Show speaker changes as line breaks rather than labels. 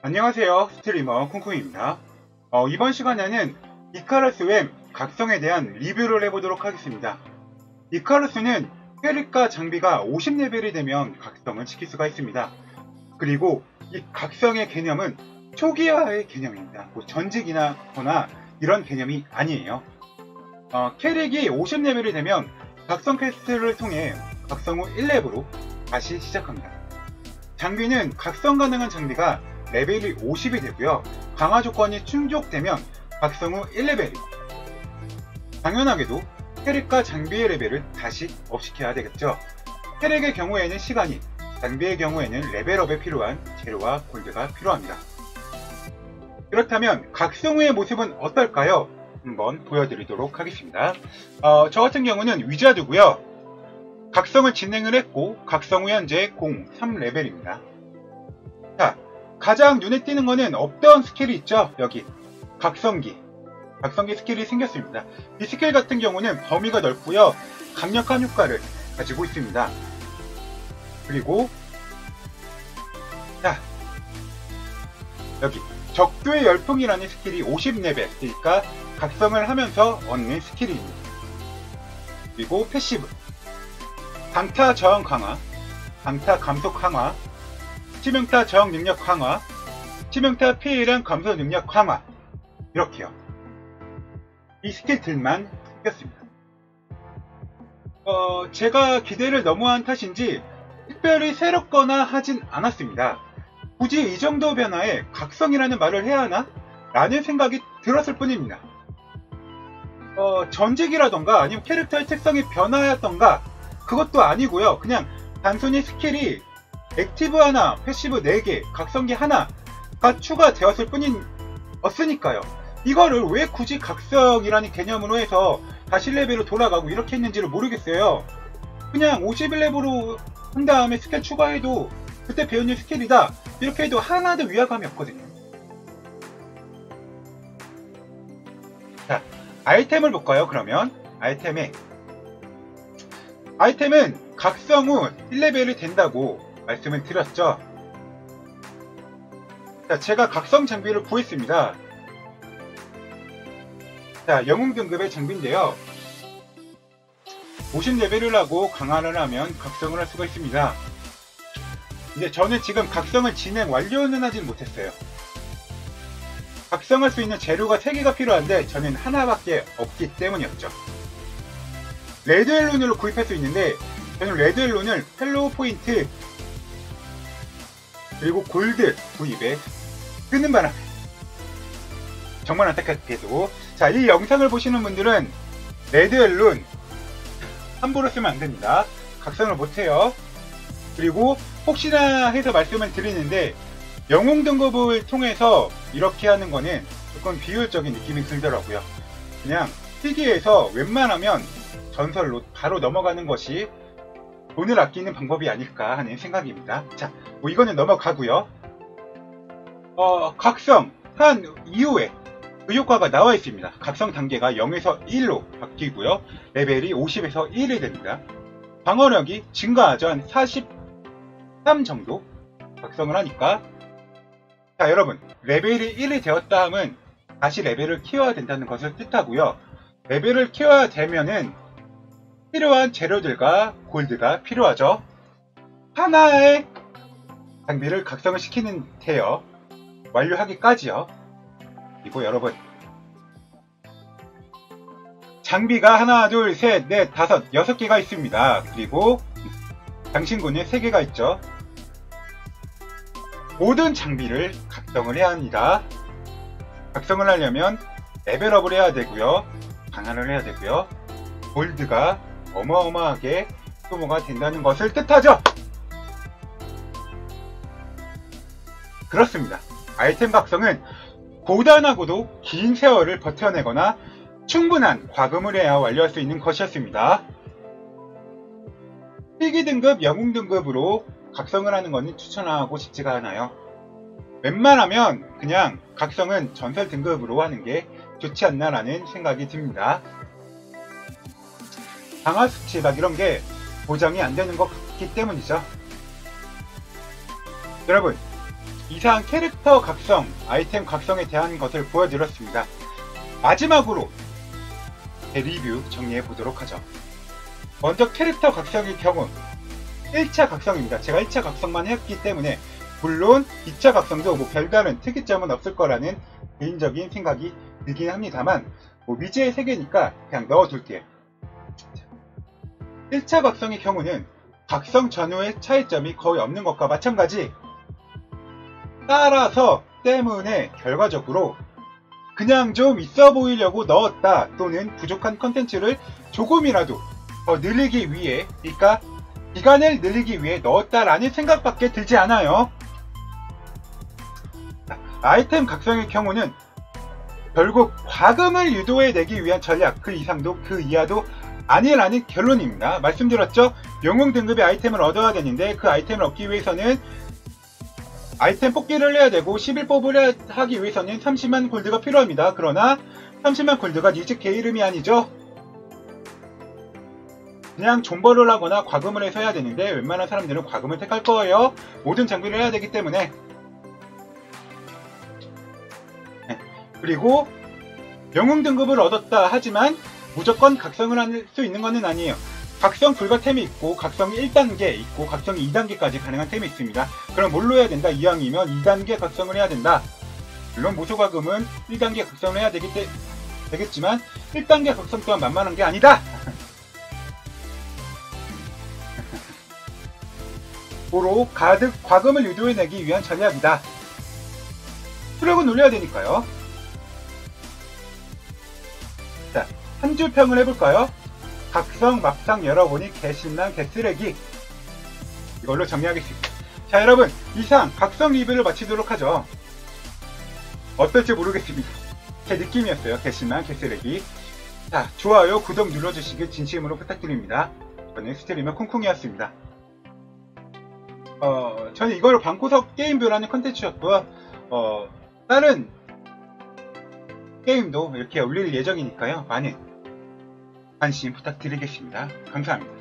안녕하세요. 스트리머 쿵쿵입니다. 어, 이번 시간에는 이카루스 웸 각성에 대한 리뷰를 해보도록 하겠습니다. 이카루스는 혈액과 장비가 50레벨이 되면 각성을 시킬 수가 있습니다. 그리고 이 각성의 개념은 초기화의 개념입니다. 뭐 전직이나 거나 이런 개념이 아니에요. 어, 캐릭이 50레벨이 되면 각성 퀘스트를 통해 각성 후 1렙으로 다시 시작합니다. 장비는 각성 가능한 장비가 레벨이 50이 되고요. 강화 조건이 충족되면 각성 후 1레벨이고 당연하게도 캐릭과 장비의 레벨을 다시 업시켜야 되겠죠. 캐릭의 경우에는 시간이, 장비의 경우에는 레벨업에 필요한 재료와 골드가 필요합니다. 그렇다면 각성 후의 모습은 어떨까요? 한번 보여드리도록 하겠습니다. 어, 저 같은 경우는 위자드고요. 각성을 진행을 했고 각성 후 현재 0, 3레벨입니다. 자, 가장 눈에 띄는 거는 없던 스킬이 있죠. 여기 각성기 각성기 스킬이 생겼습니다. 이 스킬 같은 경우는 범위가 넓고요. 강력한 효과를 가지고 있습니다. 그리고 자 여기 적도의 열풍이라는 스킬이 50레벨 그러니까 각성을 하면서 얻는 스킬입니다. 그리고 패시브 강타 저항 강화 강타 감속 강화 치명타 저항 능력 강화, 치명타 피해량 감소 능력 강화 이렇게요. 이 스킬들만 생겼습니다. 어, 제가 기대를 너무 한 탓인지 특별히 새롭거나 하진 않았습니다. 굳이 이 정도 변화에 각성이라는 말을 해야 하나? 라는 생각이 들었을 뿐입니다. 어, 전직이라던가 아니면 캐릭터의 특성이 변화였던가 그것도 아니고요. 그냥 단순히 스킬이 액티브 하나, 패시브 4개, 각성기 하나가 추가되었을 뿐이었으니까요. 이거를 왜 굳이 각성이라는 개념으로 해서 다시 레벨로 돌아가고 이렇게 했는지를 모르겠어요. 그냥 51레벨로 한 다음에 스킬 추가해도 그때 배운 스킬이다. 이렇게 해도 하나도 위화감이 없거든요. 자, 아이템을 볼까요, 그러면? 아이템에. 아이템은 각성 후 1레벨이 된다고 말씀을 드렸죠. 자, 제가 각성 장비를 구했습니다. 자, 영웅 등급의 장비인데요. 50레벨을 하고 강화를 하면 각성을 할 수가 있습니다. 이제 저는 지금 각성을 진행 완료는 하진 못했어요. 각성할 수 있는 재료가 3개가 필요한데 저는 하나밖에 없기 때문이었죠. 레드 앨론으로 구입할 수 있는데 저는 레드 앨론을 펠로우 포인트 그리고 골드 구입에 끄는 바람. 정말 안타깝게도. 자 이 영상을 보시는 분들은 레드 앨룬 함부로 쓰면 안됩니다. 각성을 못해요. 그리고 혹시나 해서 말씀을 드리는데 영웅 등급을 통해서 이렇게 하는 거는 조금 비효율적인 느낌이 들더라고요. 그냥 필기에서 웬만하면 전설로 바로 넘어가는 것이 돈을 아끼는 방법이 아닐까 하는 생각입니다. 자, 뭐 이거는 넘어가고요. 어, 각성 한 이후에 그 효과가 나와 있습니다. 각성 단계가 0에서 1로 바뀌고요. 레벨이 50에서 1이 됩니다. 방어력이 증가하죠. 한 43 정도 각성을 하니까 자 여러분 레벨이 1이 되었다 하면 다시 레벨을 키워야 된다는 것을 뜻하고요. 레벨을 키워야 되면은 필요한 재료들과 골드가 필요하죠. 하나의 장비를 각성을 시키는 데요. 완료하기까지요. 그리고 여러분 장비가 하나, 둘, 셋, 넷, 다섯, 여섯 개가 있습니다. 그리고 장신구는 세 개가 있죠. 모든 장비를 각성을 해야 합니다. 각성을 하려면 레벨업을 해야 되고요. 강화를 해야 되고요. 골드가 어마어마하게 소모가 된다는 것을 뜻하죠. 그렇습니다. 아이템 각성은 고단하고도 긴 세월을 버텨내거나 충분한 과금을 해야 완료할 수 있는 것이었습니다. 필기 등급, 영웅 등급으로 각성을 하는 것은 추천하고 싶지가 않아요. 웬만하면 그냥 각성은 전설 등급으로 하는 게 좋지 않나라는 생각이 듭니다. 강화 수치 막 이런 게 보장이 안 되는 것 같기 때문이죠. 여러분, 이상 캐릭터 각성, 아이템 각성에 대한 것을 보여드렸습니다. 마지막으로 제 리뷰 정리해 보도록 하죠. 먼저 캐릭터 각성의 경우 1차 각성입니다. 제가 1차 각성만 했기 때문에 물론 2차 각성도 뭐 별다른 특이점은 없을 거라는 개인적인 생각이 들긴 합니다만 뭐 미지의 세계니까 그냥 넣어둘게요. 1차 각성의 경우는 각성 전후의 차이점이 거의 없는 것과 마찬가지 따라서 때문에 결과적으로 그냥 좀 있어 보이려고 넣었다 또는 부족한 컨텐츠를 조금이라도 더 늘리기 위해 그러니까 기간을 늘리기 위해 넣었다라는 생각밖에 들지 않아요. 아이템 각성의 경우는 결국 과금을 유도해내기 위한 전략 그 이상도 그 이하도 아니라는 결론입니다. 말씀드렸죠? 영웅 등급의 아이템을 얻어야 되는데 그 아이템을 얻기 위해서는 아이템 뽑기를 해야 되고 11뽑을 하기 위해서는 30만 골드가 필요합니다. 그러나 30만 골드가 니즈 개 이름이 아니죠. 그냥 존버를 하거나 과금을 해서 해야 되는데 웬만한 사람들은 과금을 택할 거예요. 모든 장비를 해야 되기 때문에 네. 그리고 영웅 등급을 얻었다 하지만 무조건 각성을 할 수 있는 것은 아니에요. 각성 불가 템이 있고 각성 1단계 있고 각성 2단계까지 가능한 템이 있습니다. 그럼 뭘로 해야 된다? 이왕이면 2단계 각성을 해야 된다. 물론 무소과금은 1단계 각성을 해야 되기 때, 되겠지만 1단계 각성 또한 만만한 게 아니다. 고로 가득 과금을 유도해내기 위한 전략이다. 수력은 올려야 되니까요. 한 줄 평을 해볼까요? 각성 막상 열어보니 개신난 개쓰레기 이걸로 정리하겠습니다. 자 여러분 이상 각성 리뷰를 마치도록 하죠. 어떨지 모르겠습니다. 제 느낌이었어요. 개신난 개쓰레기 자 좋아요 구독 눌러주시길 진심으로 부탁드립니다. 저는 스트리머 콩콩이었습니다. 어, 저는 이걸 방구석 게임뷰라는 컨텐츠였고요. 어, 다른 게임도 이렇게 올릴 예정이니까요. 많은 관심 부탁드리겠습니다. 감사합니다.